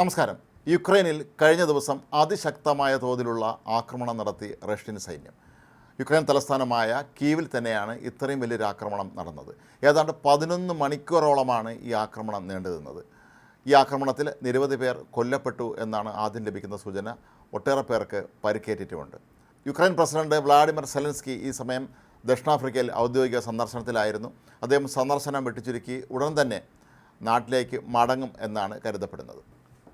നമസ്കാരം. യുക്രൈനിൽ കഴിഞ്ഞ ദിവസം അതിശക്തമായ തോതിലുള്ള ആക്രമണം നടത്തി റഷ്യൻ സൈന്യം. യുക്രൈൻ തലസ്ഥാനമായ കീവിൽ തന്നെയാണ് ഇത്രയും വലിയൊരു ആക്രമണം നടന്നത്. ഏതാണ്ട് പതിനൊന്ന് മണിക്കൂറോളമാണ് ഈ ആക്രമണം നീണ്ടു നിന്നത് ഈ ആക്രമണത്തിൽ നിരവധി പേർ കൊല്ലപ്പെട്ടു എന്നാണ് ആദ്യം ലഭിക്കുന്ന സൂചന. ഒട്ടേറെ പേർക്ക് പരിക്കേറ്റിട്ടുമുണ്ട്. യുക്രൈൻ പ്രസിഡന്റ് വ്ളാഡിമിർ സെലൻസ്കി ഈ സമയം ദക്ഷിണാഫ്രിക്കയിൽ ഔദ്യോഗിക സന്ദർശനത്തിലായിരുന്നു. അദ്ദേഹം സന്ദർശനം വെട്ടിച്ചുരുക്കി ഉടൻ തന്നെ നാട്ടിലേക്ക് മടങ്ങും എന്നാണ് കരുതപ്പെടുന്നത്.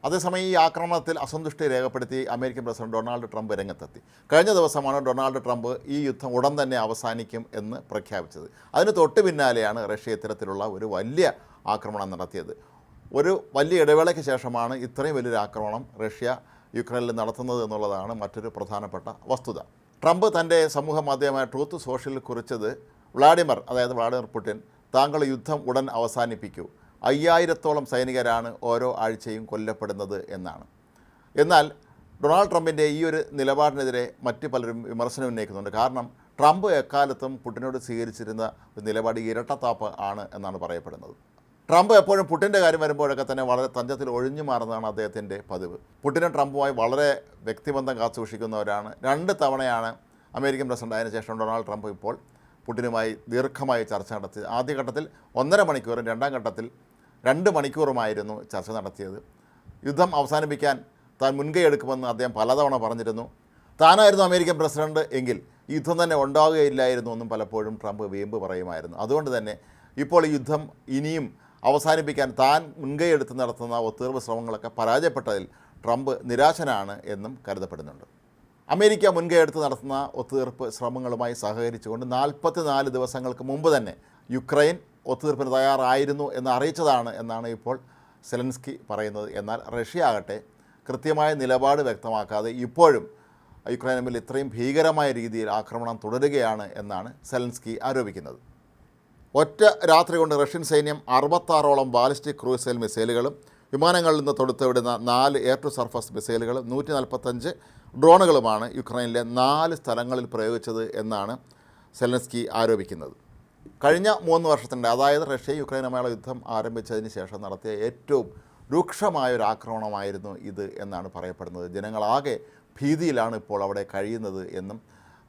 അതേസമയം ഈ ആക്രമണത്തിൽ അസന്തുഷ്ടി രേഖപ്പെടുത്തി അമേരിക്കൻ പ്രസിഡന്റ് ഡൊണാൾഡ് ട്രംപ് രംഗത്തെത്തി. കഴിഞ്ഞ ദിവസമാണ് ഡൊണാൾഡ് ട്രംപ് ഈ യുദ്ധം ഉടൻ തന്നെ അവസാനിക്കും എന്ന് പ്രഖ്യാപിച്ചത്. അതിന് തൊട്ട് പിന്നാലെയാണ് റഷ്യ ഇത്തരത്തിലുള്ള ഒരു വലിയ ആക്രമണം നടത്തിയത്. ഒരു വലിയ ഇടവേളയ്ക്ക് ശേഷമാണ് ഇത്രയും വലിയൊരു ആക്രമണം റഷ്യ യുക്രൈനിൽ നടത്തുന്നത് എന്നുള്ളതാണ് മറ്റൊരു പ്രധാനപ്പെട്ട വസ്തുത. ട്രംപ് തന്റെ സമൂഹ മാധ്യമമായ ട്രൂത്ത് സോഷ്യലിൽ കുറിച്ചത് വ്ളാഡിമർ അതായത് വ്ളാഡിമർ പുടിൻ താങ്കൾ യുദ്ധം ഉടൻ അവസാനിപ്പിക്കൂ. അയ്യായിരത്തോളം സൈനികരാണ് ഓരോ ആഴ്ചയും കൊല്ലപ്പെടുന്നത് എന്നാണ്. എന്നാൽ ഡൊണാൾഡ് ട്രംപിന്റെ ഈ ഒരു നിലപാടിനെതിരെ മറ്റ് പലരും വിമർശനം ഉന്നയിക്കുന്നുണ്ട്. കാരണം ട്രംപ് എക്കാലത്തും പുട്ടിനോട് സ്വീകരിച്ചിരുന്ന ഒരു നിലപാട് ഇരട്ടത്താപ്പ് ആണ് എന്നാണ് പറയപ്പെടുന്നത്. ട്രംപ് എപ്പോഴും പുട്ടിന്റെ കാര്യം വരുമ്പോഴൊക്കെ തന്നെ വളരെ തഞ്ചത്തിൽ ഒഴിഞ്ഞു മാറുന്നതാണ് അദ്ദേഹത്തിന്റെ പതിവ്. പുട്ടിനും ട്രംപുമായി വളരെ വ്യക്തിബന്ധം കാത്തുസൂക്ഷിക്കുന്നവരാണ്. രണ്ട് തവണയാണ് അമേരിക്കൻ പ്രസിഡന്റ് ആയതിനു ശേഷം ഡൊണാൾഡ് ട്രംപ് ഇപ്പോൾ പുട്ടിനുമായി ദീർഘമായി ചർച്ച നടത്തി. ആദ്യഘട്ടത്തിൽ ഒന്നര മണിക്കൂറും രണ്ടാം ഘട്ടത്തിൽ രണ്ട് മണിക്കൂറുമായിരുന്നു ചർച്ച നടത്തിയത്. യുദ്ധം അവസാനിപ്പിക്കാൻ താൻ മുൻകൈ എടുക്കുമെന്ന് അദ്ദേഹം പലതവണ പറഞ്ഞിരുന്നു. താനായിരുന്നു അമേരിക്കൻ പ്രസിഡന്റ് എങ്കിൽ യുദ്ധം തന്നെ ഉണ്ടാവുകയില്ലായിരുന്നു എന്നും പലപ്പോഴും ട്രംപ് വീമ്പ് പറയുമായിരുന്നു. അതുകൊണ്ട് തന്നെ ഇപ്പോൾ ഈ യുദ്ധം ഇനിയും അവസാനിപ്പിക്കാൻ താൻ മുൻകൈ എടുത്ത് നടത്തുന്ന ഒത്തുതീർപ്പ് ശ്രമങ്ങളൊക്കെ പരാജയപ്പെട്ടതിൽ ട്രംപ് നിരാശനാണ് എന്നും കരുതപ്പെടുന്നുണ്ട്. അമേരിക്ക മുൻകൈ എടുത്ത് നടത്തുന്ന ഒത്തുതീർപ്പ് ശ്രമങ്ങളുമായി സഹകരിച്ചുകൊണ്ട് നാൽപ്പത്തിനാല് ദിവസങ്ങൾക്ക് മുമ്പ് തന്നെ യുക്രൈൻ ഒത്തുതീർപ്പിന് തയ്യാറായിരുന്നു എന്ന് അറിയിച്ചതാണ് എന്നാണ് ഇപ്പോൾ സെലൻസ്കി പറയുന്നത്. എന്നാൽ റഷ്യ ആകട്ടെ കൃത്യമായ നിലപാട് വ്യക്തമാക്കാതെ ഇപ്പോഴും യുക്രൈന് മേൽ ഇത്രയും ഭീകരമായ രീതിയിൽ ആക്രമണം തുടരുകയാണ് എന്നാണ് സെലൻസ്കി ആരോപിക്കുന്നത്. ഒറ്റ രാത്രി കൊണ്ട് റഷ്യൻ സൈന്യം അറുപത്താറോളം ബാലിസ്റ്റിക് ക്രൂസൈൽ മിസൈലുകളും വിമാനങ്ങളിൽ നിന്ന് തൊടുത്തുവിടുന്ന നാല് എയർ ടു സർഫസ് മിസൈലുകളും നൂറ്റി നാൽപ്പത്തഞ്ച് ഡ്രോണുകളുമാണ് യുക്രൈനിലെ നാല് സ്ഥലങ്ങളിൽ പ്രയോഗിച്ചത് എന്നാണ് സെലൻസ്കി ആരോപിക്കുന്നത്. കഴിഞ്ഞ മൂന്ന് വർഷത്തിന്റെ അതായത് റഷ്യ യുക്രൈനുമായുള്ള യുദ്ധം ആരംഭിച്ചതിന് ശേഷം നടത്തിയ ഏറ്റവും രൂക്ഷമായ ഒരു ആക്രമണമായിരുന്നു ഇത് എന്നാണ് പറയപ്പെടുന്നത്. ജനങ്ങളാകെ ഭീതിയിലാണ് ഇപ്പോൾ അവിടെ കഴിയുന്നത് എന്നും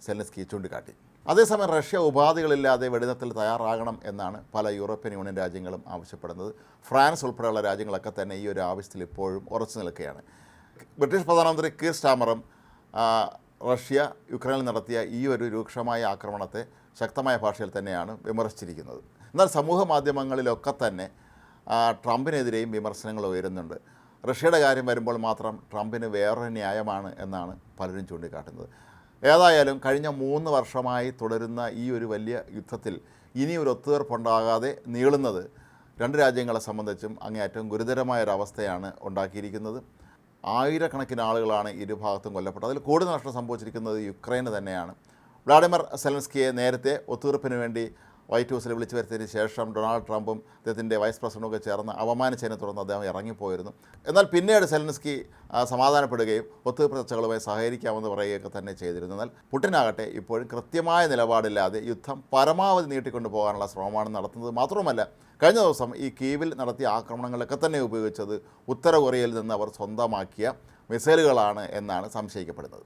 സെലൻസ്കി ചൂണ്ടിക്കാട്ടി. അതേസമയം റഷ്യ ഉപാധികളില്ലാതെ വെടിനിർത്തൽ തയ്യാറാകണം എന്നാണ് പല യൂറോപ്യൻ യൂണിയൻ രാജ്യങ്ങളും ആവശ്യപ്പെടുന്നത്. ഫ്രാൻസ് ഉൾപ്പെടെയുള്ള രാജ്യങ്ങളൊക്കെ തന്നെ ഈ ഒരു ആവശ്യത്തിൽ ഇപ്പോഴും ഉറച്ചു നിൽക്കുകയാണ്. ബ്രിട്ടീഷ് പ്രധാനമന്ത്രി കീർ സ്റ്റാമറും റഷ്യ യുക്രൈനിൽ നടത്തിയ ഈ ഒരു രൂക്ഷമായ ആക്രമണത്തെ ശക്തമായ ഭാഷയിൽ തന്നെയാണ് വിമർശിച്ചിരിക്കുന്നത്. എന്നാൽ സമൂഹ മാധ്യമങ്ങളിലൊക്കെ തന്നെ ട്രംപിനെതിരെയും വിമർശനങ്ങൾ ഉയരുന്നുണ്ട്. റഷ്യയുടെ കാര്യം വരുമ്പോൾ മാത്രം ട്രംപിന് വേറൊരു ന്യായമാണ് എന്നാണ് പലരും ചൂണ്ടിക്കാട്ടുന്നത്. ഏതായാലും കഴിഞ്ഞ മൂന്ന് വർഷമായി തുടരുന്ന ഈ ഒരു വലിയ യുദ്ധത്തിൽ ഇനി ഒരു ഒത്തുതീർപ്പുണ്ടാകാതെ നീളുന്നത് രണ്ട് രാജ്യങ്ങളെ സംബന്ധിച്ചും അങ്ങേയറ്റം ഗുരുതരമായ ഒരു അവസ്ഥയാണ് ഉണ്ടാക്കിയിരിക്കുന്നത്. ആയിരക്കണക്കിന് ആളുകളാണ് ഇരുഭാഗത്തും കൊല്ലപ്പെട്ടത്. അതിൽ കൂടുതൽ നഷ്ടം സംഭവിച്ചിരിക്കുന്നത് യുക്രൈന് തന്നെയാണ്. വ്ളാഡിമിർ സെലൻസ്കിയെ നേരത്തെ ഒത്തുതീർപ്പിന് വേണ്ടി വൈറ്റ് ഹൗസിൽ വിളിച്ചു വരുത്തിയതിന് ശേഷം ഡൊണാൾഡ് ട്രംപും അദ്ദേഹത്തിന്റെ വൈസ് പ്രസിഡന്റും ഒക്കെ ചേർന്ന് അപമാനിച്ചതിനെ തുടർന്ന് അദ്ദേഹം ഇറങ്ങിപ്പോയിരുന്നു. എന്നാൽ പിന്നീട് സെലൻസ്കി സമാധാനപ്പെടുകയും ഒത്തുതീർപ്പ് ചർച്ചകളുമായി സഹകരിക്കാമെന്ന് പറയുകയൊക്കെ തന്നെ ചെയ്തിരുന്നു. എന്നാൽ പുട്ടിനാകട്ടെ ഇപ്പോഴും കൃത്യമായ നിലപാടില്ലാതെ യുദ്ധം പരമാവധി നീട്ടിക്കൊണ്ടു പോകാനുള്ള ശ്രമമാണ് നടത്തുന്നത്. മാത്രവുമല്ല കഴിഞ്ഞ ദിവസം ഈ കീവിൽ നടത്തിയ ആക്രമണങ്ങളൊക്കെ തന്നെ ഉപയോഗിച്ചത് ഉത്തര കൊറിയയിൽ നിന്ന് അവർ സ്വന്തമാക്കിയ മിസൈലുകളാണ് എന്നാണ് സംശയിക്കപ്പെടുന്നത്.